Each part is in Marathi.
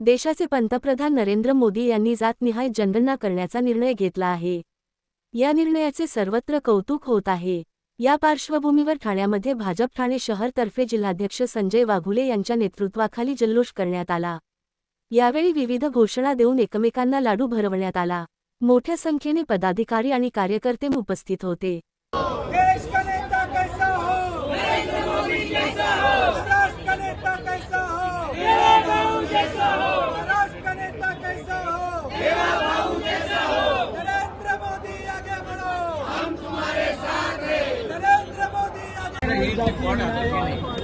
देशाचे पंतप्रधान नरेंद्र मोदी यांनी जातनिहाय जनगणना करण्याचा निर्णय घेतला आहे. या निर्णयाचे सर्वत्र कौतुक होत आहे. या पार्श्वभूमीवर ठाण्यामध्ये भाजप ठाणे शहरतर्फे जिल्हाध्यक्ष संजय वाघुले यांच्या नेतृत्वाखाली जल्लोष करण्यात आला. यावेळी विविध घोषणा देऊन एकमेकांना लाडू भरवण्यात आला. मोठ्या संख्येने पदाधिकारी आणि कार्यकर्ते उपस्थित होते देश का नेता कैसा हो नरेंद्र मोदी जैसा हो राष्ट्र का नेता कैसा हो मेरा बाबू जैसा हो राष्ट्र का नेता कैसा हो मेरा बाबू जैसा हो नरेंद्र मोदी आगे बढ़ो हम तुम्हारे साथ हैं नरेंद्र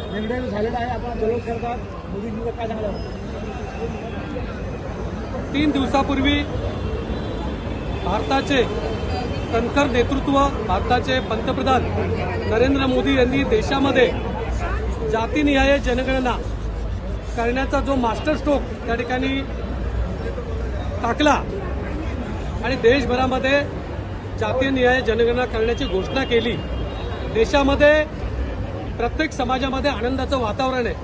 निर्णय झालेला आहे आपण काय तीन दिवसापूर्वी भारताचे कणखर नेतृत्व भारताचे पंतप्रधान नरेंद्र मोदी यांनी देशामध्ये जातीनिहाय जनगणना करण्याचा जो मास्टर स्ट्रोक त्या ठिकाणी टाकला आणि देशभरामध्ये जातीनिहाय जनगणना करण्याची घोषणा केली देशामध्ये प्रत्येक समाजामध्ये आनंदाचं वातावरण आहे.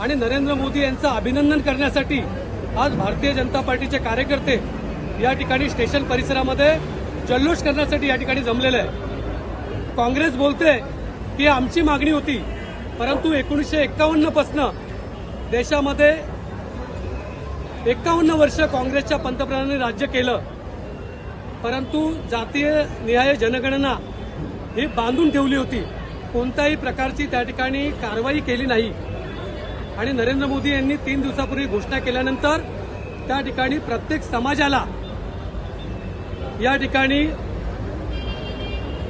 आणि नरेंद्र मोदी यांचं अभिनंदन करण्यासाठी आज भारतीय जनता पार्टीचे कार्यकर्ते या ठिकाणी स्टेशन परिसरामध्ये जल्लोष करण्यासाठी या ठिकाणी जमलेलं आहे काँग्रेस बोलते की आमची मागणी होती परंतु एकोणीसशे एक्कावन्नपासनं देशामध्ये एक्कावन्न वर्ष काँग्रेसच्या पंतप्रधानांनी राज्य केलं. परंतु जातीय निहाय जनगणना ही बांधून ठेवली होती. कोणत्याही प्रकारची त्या ठिकाणी कारवाई केली नाही. आणि नरेंद्र मोदी यांनी तीन दिवसापूर्वी घोषणा केल्यानंतर त्या ठिकाणी प्रत्येक समाजाला या ठिकाणी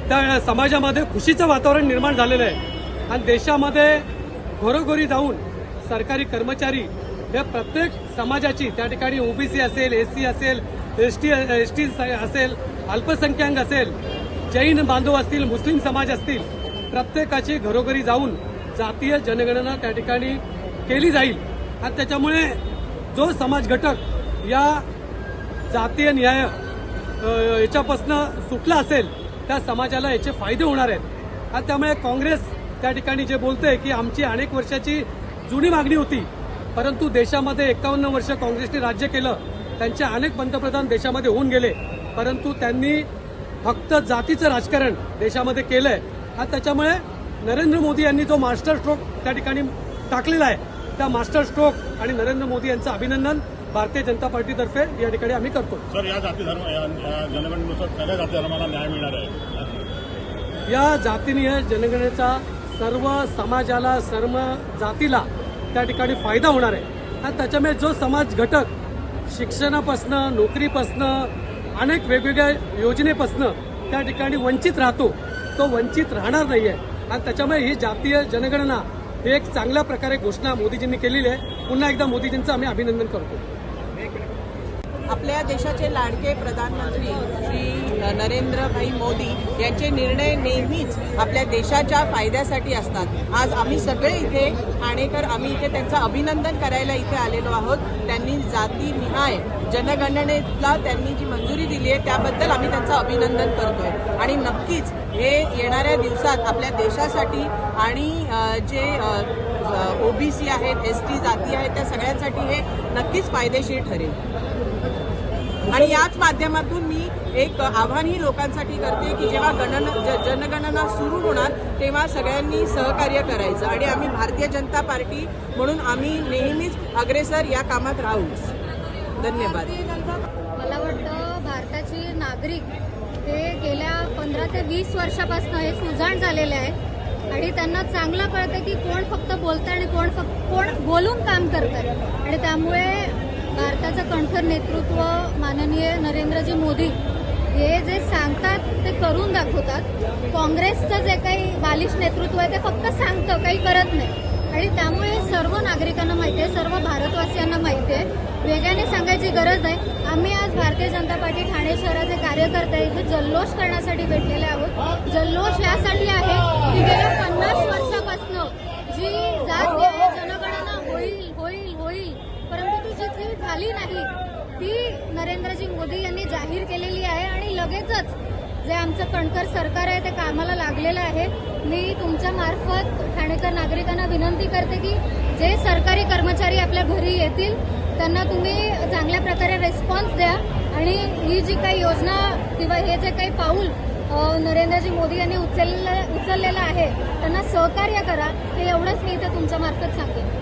त्या समाजामध्ये खुशीचं वातावरण निर्माण झालेलं आहे. आणि देशामध्ये घरोघरी जाऊन सरकारी कर्मचारी हे प्रत्येक समाजाची त्या ठिकाणी ओबीसी असेल एससी असेल एस टी एस टी असेल अल्पसंख्याक असेल जैन बांधव असतील मुस्लिम समाज असतील प्रत्येकाची घरोघरी जाऊन जातीय जनगणना त्या ठिकाणी केली जाईल. आणि त्याच्यामुळे जो समाज घटक या जातीय न्याय याच्यापासनं सुटला असेल त्या समाजाला याचे फायदे होणार आहेत. आणि त्यामुळे काँग्रेस त्या ठिकाणी जे बोलते की आमची अनेक वर्षाची जुनी मागणी होती परंतु देशामध्ये एकावन्न वर्ष काँग्रेसने राज्य केलं त्यांचे अनेक पंतप्रधान देशामध्ये होऊन गेले परंतु त्यांनी फक्त जातीचं राजकारण देशामध्ये केलंय. आणि त्याच्यामुळे नरेंद्र मोदी यांनी जो मास्टर स्ट्रोक त्या ठिकाणी टाकलेला आहे त्या मास्टर स्ट्रोक आणि नरेंद्र मोदी यांचं अभिनंदन भारतीय जनता पार्टीतर्फे या ठिकाणी आम्ही करतो. सर या जाती धर्म या या जनगणनेनुसार सगळ्या जाती धर्माला न्याय मिळणार आहे. या जातीनिहाय जनगणनेचा सर्व समाजाला सर्व जातीला त्या ठिकाणी फायदा होणार आहे. आणि त्याच्यामुळे जो समाज घटक शिक्षणापासनं नोकरीपासनं अनेक वेगवेगळ्या योजनेपासनं त्या ठिकाणी वंचित राहतो तो वंचित राहणार नाही आहे आणि त्याच्यामुळे ही जातीय जनगणना ही एक चांगल्या प्रकारे घोषणा मोदीजींनी केलेली आहे. पुन्हा एकदा मोदीजींचं आम्ही अभिनंदन करतो. आपल्या देशाचे लाडके प्रधानमंत्री श्री नरेंद्रभाई मोदी यांचे निर्णय नेहमीच आपल्या देशाच्या फायद्यासाठी असतात. आज आम्ही सगळे इथे ठाणेकर आम्ही इथे त्यांचं अभिनंदन करायला इथे आलेलो आहोत. त्यांनी जातीनिहाय जनगणनेला त्यांनी जी मंजुरी दिली आहे त्याबद्दल आम्ही त्यांचं अभिनंदन करतोय. आणि नक्कीच हे येणाऱ्या दिवसात आपल्या देशासाठी आणि जे ओबीसी आहेत एस टी जाती आहेत त्या सगळ्यांसाठी हे नक्कीच फायदेशीर ठरेल. आणि याच माध्यमातून मी एक आव्हानही लोकांसाठी करते की जेव्हा गणन जनगणना सुरू होणार तेव्हा सगळ्यांनी सहकार्य करायचं. आणि आम्ही भारतीय जनता पार्टी म्हणून आम्ही नेहमीच अग्रेसर या कामात राहूच धन्यवाद. मला वाटतं भारताचे नागरिक हे गेल्या पंधरा ते वीस वर्षापासून हे सुजाण झालेले आहे आणि त्यांना चांगलं कळतं की कोण फक्त बोलतं आणि कोण फक्त कोण बोलून काम करतं आणि त्यामुळे भारताचं कणखर नेतृत्व माननीय नरेंद्रजी मोदी हे जे सांगतात ते करून दाखवतात. काँग्रेसचं जे काही बालिश नेतृत्व आहे ते फक्त सांगतं काही करत नाही. आणि त्यामुळे सर्व नागरिकांना माहिती आहे सर्व भारतवासियांना माहिती आहे. वेगाने सांगायची गरज नाही. आम्ही आज भारतीय जनता पार्टी ठाणे शहराचे कार्यकर्ते इथे जल्लोष करण्यासाठी भेटलेले आहोत. जल्लोष यासाठी आहे की गेल्या पन्नास वर्षापासून जी जात जनगणना होईल होईल होईल झाली नाही ती नरेंद्रजी मोदी यांनी जाहीर केलेली आहे आणि लगेचच जे आमचं कणकर सरकार आहे ते कामाला लागलेलं आहे. मी तुमच्या मार्फत ठाणेकर नागरिकांना विनंती करते की जे सरकारी कर्मचारी आपल्या घरी येतील त्यांना तुम्ही चांगल्या प्रकारे रेस्पॉन्स द्या. आणि ही जी काही योजना किंवा हे जे काही पाऊल नरेंद्रजी मोदी यांनी उचललेलं उचललेलं आहे त्यांना सहकार्य करा. हे एवढंच मी इथे तुमच्या मार्फत सांगेन.